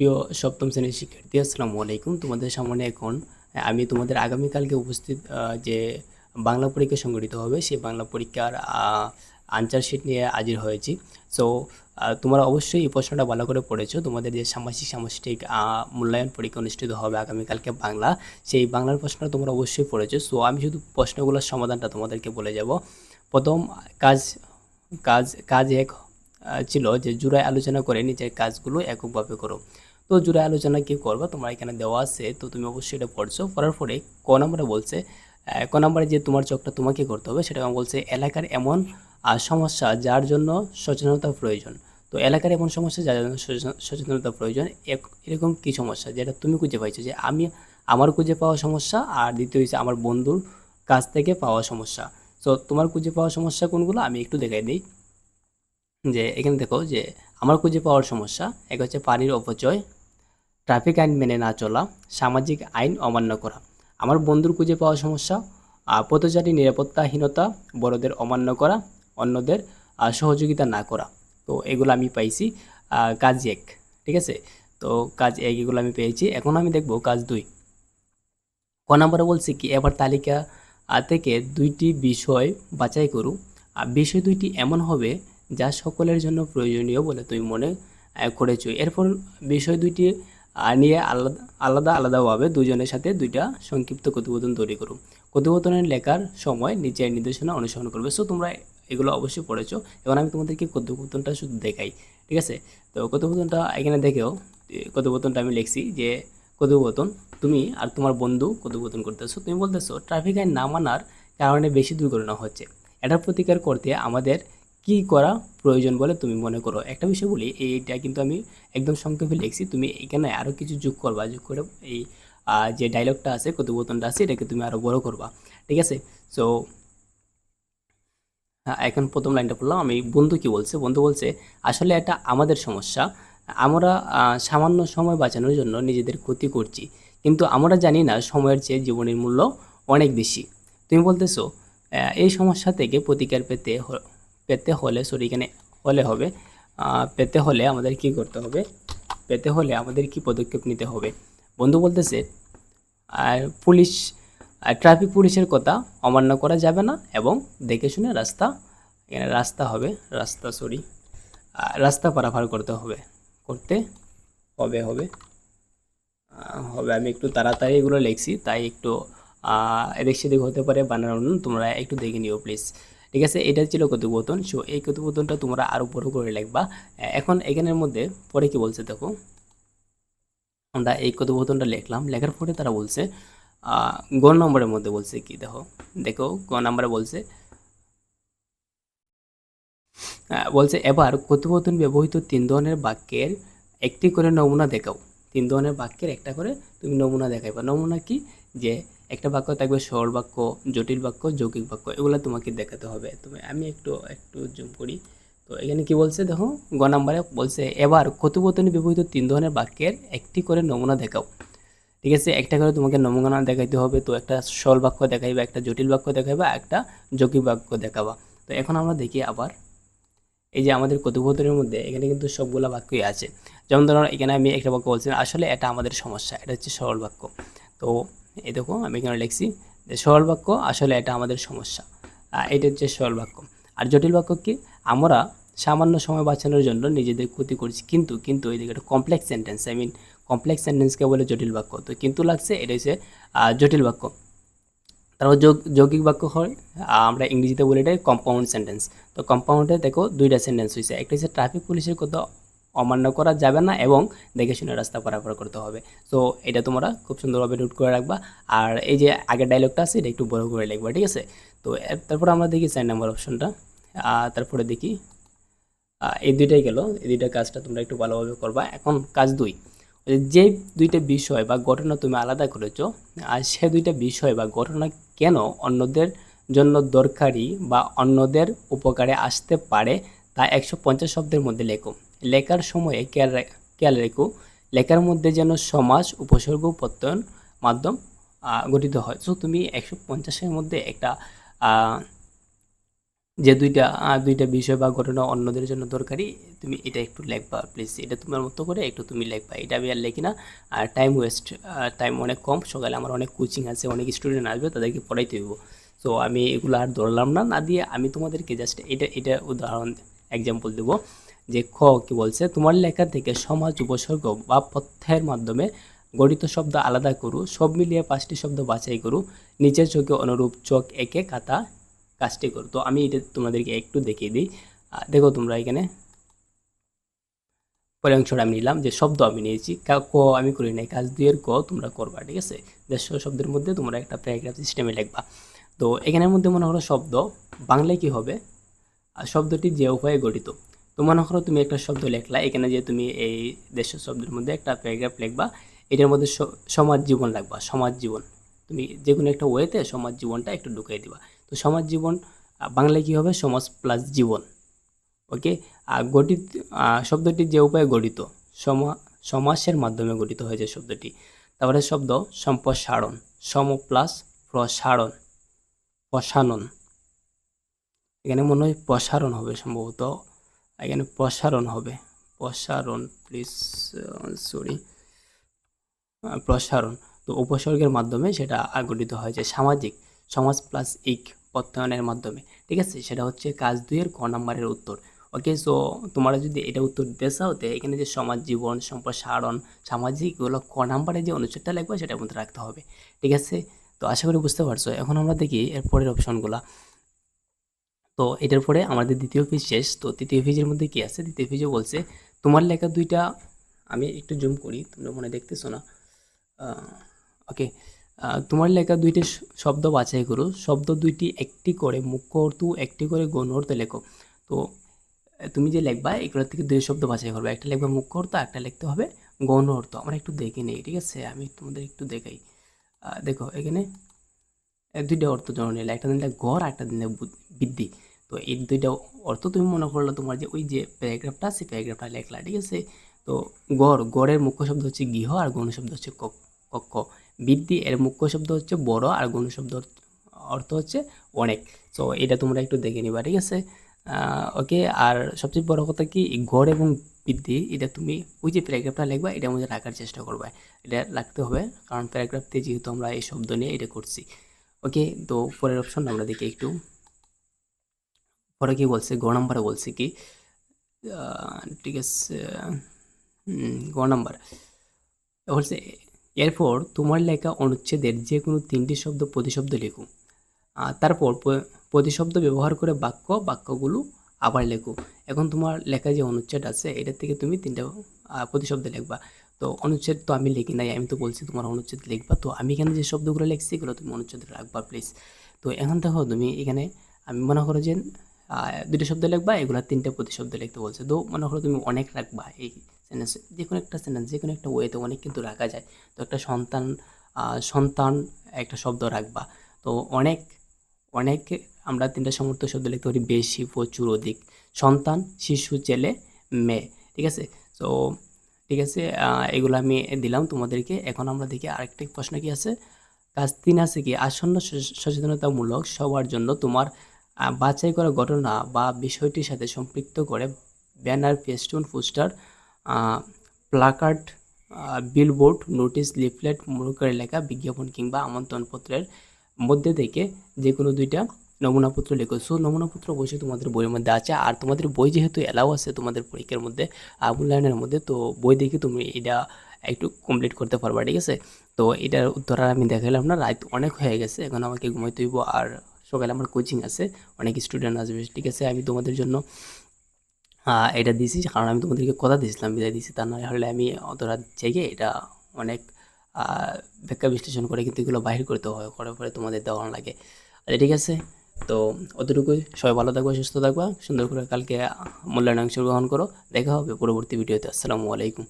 প্রিয় সপ্তম শ্রেণির শিক্ষার্থী, আসসালামু আলাইকুম। তোমাদের সামনে এখন আমি তোমাদের আগামীকালকে উপস্থিত যে বাংলা পরীক্ষা সংগঠিত হবে, সেই বাংলা পরীক্ষার আনসার শিট নিয়ে হাজির হয়েছি। সো তোমরা অবশ্যই এই প্রশ্নটা ভালো করে পড়েছো। তোমাদের যে সামাজিক, সামষ্টিক মূল্যায়ন পরীক্ষা অনুষ্ঠিত হবে আগামীকালকে বাংলা, সেই বাংলার প্রশ্নটা তোমরা অবশ্যই পড়েছো। সো আমি শুধু প্রশ্নগুলোর সমাধানটা তোমাদেরকে বলে যাব। প্রথম কাজ কাজ কাজ এক ছিল যে জুড়ায় আলোচনা করে নিজের কাজগুলো এককভাবে করো। তো জুড়ে আলোচনা কি করবা? তোমার এখানে দেওয়া আছে, তো তুমি অবশ্যই এটা পড়ছো। পড়ার পরে ক নম্বরে বলছে ক নম্বরে যে তোমার চোখটা তোমাকে করতে হবে, সেটা বলছে, এলাকার এমন সমস্যা যার জন্য সচেতনতা প্রয়োজন। তো এলাকার এমন সমস্যা যার জন্য সচেতনতা প্রয়োজন এরকম কি সমস্যা? যেটা তুমি খুঁজে পাইছো যে আমি, আমার খুঁজে পাওয়া সমস্যা, আর দ্বিতীয় হচ্ছে আমার বন্ধুর কাছ থেকে পাওয়া সমস্যা। তো তোমার খুঁজে পাওয়া সমস্যা কোনগুলো? আমি একটু দেখাই দিই। যে এখানে দেখো যে, আমার খুঁজে পাওয়ার সমস্যা, এক হচ্ছে পানির অপচয় ট্রাফিক আইন মেনে না চলা, সামাজিক আইন অমান্য করা। আমার বন্ধুর খুঁজে পাওয়া সমস্যা পথচারী নিরাপত্তাহীনতা, বড়দের অমান্য করা, অন্যদের সহযোগিতা না করা। তো এগুলো আমি পাইছি কাজ এক, ঠিক আছে? তো কাজ এক এগুলো আমি পেয়েছি। এখন আমি দেখব কাজ দুই। ক নম্বরে বলছি কি, এবার তালিকা থেকে দুইটি বিষয় বাছাই করু বিষয় দুইটি এমন হবে যা সকলের জন্য প্রয়োজনীয় বলে তুমি মনে করেছ। এরপর বিষয় দুইটি নিয়ে আলাদা আলাদা, আলাদাভাবে দুজনের সাথে দুইটা সংক্ষিপ্ত কথোপকথন তৈরি করো কথোপকথনের লেখার সময় নিচের নির্দেশনা অনুসরণ করবে। সো তোমরা এগুলো অবশ্যই পড়েছো। এখন আমি তোমাদেরকে কথোপকথনটা শুধু দেখাই, ঠিক আছে? তো কথোপকথনটা এখানে দেখেও কথোপকথনটা আমি লিখছি যে, কথোপকথন, তুমি আর তোমার বন্ধু কথোপকথন করতেছো। তুমি বলতেছো, ট্রাফিক আইন না মানার কারণে বেশি দুর্ঘটনা হচ্ছে। এটার প্রতিকার করতে আমাদের কি করা প্রয়োজন বলে তুমি মনে করো? একটা বিষয় বলি এইটা কিন্তু আমি একদম সংক্ষেপে লিখছি। তুমি এখানে আরও কিছু যোগ করবা যোগ করে এই যে ডায়লগটা আছে কথোপকথনটা আছে এটাকে তুমি আরও বড় করবা। ঠিক আছে? সো হ্যাঁ, এখন প্রথম লাইনটা পড়লাম। আমি বন্ধু কি বলছে? বন্ধু বলছে আসলে এটা আমাদের সমস্যা। আমরা সামান্য সময় বাঁচানোর জন্য নিজেদের ক্ষতি করছি। কিন্তু আমরা জানি না সময়ের চেয়ে জীবনের মূল্য অনেক বেশি। তুমি বলতেছো এই সমস্যা থেকে প্রতিকার পেতে পেতে হলে সরি এখানে হলে হবে পেতে হলে আমাদের কি করতে হবে? পেতে হলে আমাদের কি পদক্ষেপ নিতে হবে? বন্ধু বলতেছে আর পুলিশ ট্রাফিক পুলিশের কথা অমান্য করা যাবে না এবং দেখে শুনে রাস্তা, এখানে রাস্তা হবে, রাস্তা সরি রাস্তা পারাপার করতে হবে করতে হবে হবে হবে। আমি একটু তাড়াতাড়ি এগুলো লিখছি, তাই একটু এদিক সেদিক হতে পারে, বানানো, তোমরা একটু দেখে নিও প্লিজ ঠিক আছে? এটা ছিল কথোপকথন। সো এই কথোপকথনটা তোমরা আরও বড় করে লিখবা। এখন এখানের মধ্যে পরে কি বলছে দেখো? আমরা এই কথোপকথনটা লিখলাম। লেখার পরে তারা বলছে গ নম্বরের মধ্যে বলছে কি দেখো? দেখো, গ নম্বরে বলছে বলছে, এবার কথোপকথন ব্যবহৃত তিন ধরনের বাক্যের একটি করে নমুনা দেখাও। তিন ধরনের বাক্যের একটা করে তুমি নমুনা দেখাইবা। নমুনা কি? যে একটা বাক্য থাকবে সরল বাক্য, জটিল বাক্য, যৌগিক বাক্য, এগুলো তোমাকে দেখাতে হবে। তুমি আমি একটু একটু জুম করি। তো এখানে কি বলছে? দেখো, গ নাম্বারে বলছে, এবার কথোপকথনে ব্যবহৃত তিন ধরনের বাক্যের একটি করে নমুনা দেখাও। ঠিক আছে? একটা করে তোমাকে নমুনা দেখাইতে হবে, তো একটা সরল বাক্য দেখাইবা, একটা জটিল বাক্য দেখাইবা, একটা যৌগিক বাক্য দেখাবা। তো এখন আমরা দেখি আবার, এই যে আমাদের কথোপকথনের মধ্যে, এখানে কিন্তু সবগুলা বাক্যই আছে। যেমন ধরো, এখানে আমি একটা বাক্য বলছি, আসলে এটা আমাদের সমস্যা, এটা হচ্ছে সরল বাক্য। তো এই দেখো, আমি এখানে লিখছি যে সরল বাক্য আসলে এটা আমাদের সমস্যা। এটা হচ্ছে সরল বাক্য। আর জটিল বাক্য কি? আমরা সামান্য সময় বাঁচানোর জন্য নিজেদের ক্ষতি করছি, কিন্তু কিন্তু এই দিকে একটা complex sentence I mean complex সেন্টেন্সকে বলে জটিল বাক্য। তো কিন্তু লাগছে, এটা হচ্ছে জটিল বাক্য। তারপর যোগ- যৌগিক বাক্য হয় আমরা ইংরেজিতে বলি এটা কম্পাউন্ড সেন্টেন্স তো কম্পাউন্ডে দেখো, দুইটা সেন্টেন্স হয়েছে একটা হচ্ছে ট্রাফিক পুলিশের কথা অমান্য করা যাবে না এবং দেখে শুনে রাস্তা পারাপার করতে হবে। তো এটা তোমরা খুব সুন্দরভাবে নোট করে রাখবা। আর এই যে আগের ডায়লগটা আছে, এটা একটু বড় করে লিখবা, ঠিক আছে? তো তারপর আমরা দেখি চার নাম্বার অপশনটা তারপরে দেখি এই দুইটাই গেল। এই দুইটা কাজটা তোমরা একটু ভালোভাবে করবা। এখন কাজ দুই যে দুইটা বিষয় বা ঘটনা তুমি আলাদা করেছ, আর সে দুইটা বিষয় বা ঘটনা কেন অন্যদের জন্য দরকারি বা অন্যদের উপকারে আসতে পারে, তা একশো পঞ্চাশ শব্দের মধ্যে লেখো। লেখার সময়ে খেয়াল রেখো, লেখার মধ্যে যেন সমাজ, উপসর্গ প্রত্যয়ন মাধ্যম গঠিত হয়। সো তুমি একশো পঞ্চাশের মধ্যে একটা যে দুইটা দুইটা বিষয় বা ঘটনা অন্যদের জন্য দরকারি, তুমি এটা একটু লেখবা প্লিজ এটা তোমার মতো করে একটু তুমি লেখবা। এটা আমি আর লেখি না। আর টাইম ওয়েস্ট টাইম অনেক কম। সকালে আমার অনেক কোচিং আছে, অনেক স্টুডেন্ট আসবে, তাদেরকে পড়াইতে হইব। সো আমি এগুলো আর ধরলাম না না দিয়ে আমি তোমাদেরকে জাস্ট এটা এটা উদাহরণ এক্সাম্পল দেবো। যে খ কি বলছে, তোমার লেখা থেকে সমাজ, উপসর্গ বা প্রত্যয়ের মাধ্যমে গঠিত শব্দ আলাদা করু, সব মিলিয়ে পাঁচটি শব্দ বাছাই করু নিচের চোখে অনুরূপ চোখ একে কাতা কাজটি করো। তো আমি এটা তোমাদেরকে একটু দেখিয়ে দিই। দেখো তোমরা এখানে। পরের অংশটা আমি নিলাম যে শব্দ আমি নিয়েছি, ক আমি করি নাই, কাজ দুইয়ের ক তোমরা করবা, ঠিক আছে? দেড়শো শব্দের মধ্যে তোমরা একটা প্যারাগ্রাফ সিস্টেমে লিখবা। তো এখানের মধ্যে মনে করো শব্দ, বাংলায় কি হবে? আর শব্দটি যে উপায়ে গঠিত। তো মনে করো তুমি একটা শব্দ লেখলা, এখানে যে তুমি এই দেড়শো শব্দের মধ্যে একটা প্যারাগ্রাফ লিখবা, এটার মধ্যে সমাজ জীবন লাগবা, সমাজ জীবন। তুমি যে কোনো একটা ওয়েতে সমাজ জীবনটা একটু ঢুকিয়ে দিবা। তো সমাজ জীবন বাংলায় কী হবে? সমাজ প্লাস জীবন। ওকে আর গঠিত শব্দটি যে উপায়ে গঠিত, সমা, সমাসের মাধ্যমে গঠিত হয়েছে শব্দটি। তারপরে শব্দ সম্প্রসারণ, সম প্লাস প্রসারণ প্রসারণ এখানে মনে হয় প্রসারণ হবে সম্ভবত। এখানে প্রসারণ হবে। প্রসারণ প্লিজ সরি প্রসারণ। তো উপসর্গের মাধ্যমে সেটা গঠিত হয়েছে সামাজিক, সমাজ প্লাস ইক প্রত্যয়নের মাধ্যমে। ঠিক আছে? সেটা হচ্ছে কাজ দুইয়ের ক নাম্বারের উত্তর। ওকে সো তোমরা যদি এটা উত্তর দিতে চাও, তো এখানে যে সমাজ জীবন, সম্প্রসারণ, সামাজিক, এগুলো ক নাম্বারে যে অনুচ্ছেদটা লাগবে সেটার মধ্যে রাখতে হবে। ঠিক আছে? তো আশা করি বুঝতে পারছ। এখন আমরা দেখি এর পরের অপশনগুলো তো এটার পরে আমাদের দ্বিতীয় পেজ শেষ। তো তৃতীয় পেজের মধ্যে কি আছে? দ্বিতীয় পেজে বলছে, তোমার লেখা দুইটা আমি একটু জুম করি, তোমরা মনে দেখতেছো না। ওকে তোমার লেখা দুইটি শব্দ বাছাই করো। শব্দ দুইটি একটি করে মুখ্য অর্থ, একটি করে গৌণ অর্থ লেখো। তো, তুমি যে লিখবা, এগুলোর থেকে দুই শব্দ বাছাই করবে। একটা লিখবে মুখ্য অর্থ, একটা লিখতে হবে গৌণ অর্থ। আমরা একটু দেখে নিই, ঠিক আছে? আমি তোমাদের একটু দেখাই। দেখো, এখানে দুইটা অর্থ জন্য নিলে, একটা দিলে গড় একটা বুদ- বৃদ্ধি। তো এই দুইটা অর্থ তুমি মনে করল তোমার যে ওই যে প্যারাগ্রাফটা আছে প্যারাগ্রাফটা লেখলা, ঠিক আছে? তো গড়, গড়ের মুখ্য শব্দ হচ্ছে গৃহ আর গৌণ শব্দ হচ্ছে কক্ষ। বৃদ্ধি, এর মুখ্য শব্দ হচ্ছে বড় আর গৌণ শব্দ অর্থ হচ্ছে অনেক। তো এটা তোমরা একটু দেখে নিবা, ঠিক আছে? ওকে আর সবচেয়ে বড় কথা কি? গড় এবং বৃদ্ধি, এটা তুমি ওই যে প্যারাগ্রাফটা লিখবা, এটার মধ্যে রাখার চেষ্টা করবে। এটা রাখতে হবে, কারণ প্যারাগ্রাফতে যেহেতু আমরা এই শব্দ নিয়ে এটা করছি। ওকে তো পরের অপশন আমরা দেখি একটু। পরে কি বলছে গ নাম্বারে বলছে কি ঠিক আছে গ নাম্বার বলছে এরপর তোমার লেখা অনুচ্ছেদের যে কোনো তিনটি শব্দ প্রতিশব্দ লেখো তারপর প্রতিশব্দ ব্যবহার করে বাক্য বাক্যগুলো আবার লেখো এখন তোমার লেখা যে অনুচ্ছেদ আছে এটা থেকে তুমি তিনটা প্রতিশব্দ লিখবা তো অনুচ্ছেদ তো আমি লিখি নাই আমি তো বলছি তোমার অনুচ্ছেদ লিখবা তো আমি এখানে যে শব্দগুলো লিখছি এগুলো তুমি অনুচ্ছেদ রাখবা প্লিজ তো এখন দেখো তুমি এখানে আমি মনে করো যে দুটো শব্দ লিখবা, এগুলো তিনটে প্রতিশব্দ লিখতে বলছে। তো মনে করো তুমি অনেক রাখবা এই সেন্টেন্স যে কোনো একটা সেন্টেন্স যে কোনো একটা ওয়েতে অনেক কিন্তু রাখা যায়। তো একটা সন্তান সন্তান একটা শব্দ রাখবা। তো অনেক অনেক আমরা তিনটা সমর্থ শব্দ লিখতে পারি, বেশি, প্রচুর, অধিক। সন্তান, শিশু, ছেলে, মেয়ে, ঠিক আছে? তো ঠিক আছে এগুলো আমি দিলাম তোমাদেরকে। এখন আমরা দেখি আরেকটা প্রশ্ন কি আছে? কাজ তিন আছে কি? আসন্ন সচেতনতামূলক সবার জন্য তোমার বাছাই করা ঘটনা বা বিষয়টির সাথে সম্পৃক্ত করে banner, festoon, poster placard billboard, notice, leaflet, মুরুকের লেখা, বিজ্ঞাপন কিংবা আমন্ত্রণপত্রের মধ্যে থেকে যে কোনো দুইটা নমুনাপত্র লেখো। সো, নমুনাপত্র অবশ্যই তোমাদের বইয়ের মধ্যে আছে আর তোমাদের বই যেহেতু এলাও আছে তোমাদের পরীক্ষার মধ্যে মূল্যায়নের মধ্যে, তো বই দেখে তুমি এটা একটু কমপ্লিট করতে পারবা, ঠিক আছে? তো এটার উত্তর আর আমি দেখালাম না, রাত অনেক হয়ে গেছে, এখন আমাকে ঘুমাইতে হইব আর সকালে আমার কোচিং আছে, অনেক স্টুডেন্ট আসবে ঠিক আছে, আমি তোমাদের জন্য এটা দিছি কারণ আমি তোমাদেরকে কথা দিয়েছিলাম, বিদায় দিছি তা না হলে আমি অত রাত জেগে এটা অনেক ব্যাখ্যা বিশ্লেষণ করে কিন্তু এগুলো বাহির করতে হয় করার পরে তোমাদের দেওয়া লাগে। আচ্ছা ঠিক আছে, তো অতটুকুই, সবাই ভালো থাকবা, সুস্থ থাকবা, সুন্দর করে কালকে মূল্যায়ন অংশগ্রহণ করো, দেখা হবে পরবর্তী ভিডিওতে আসসালামু আলাইকুম।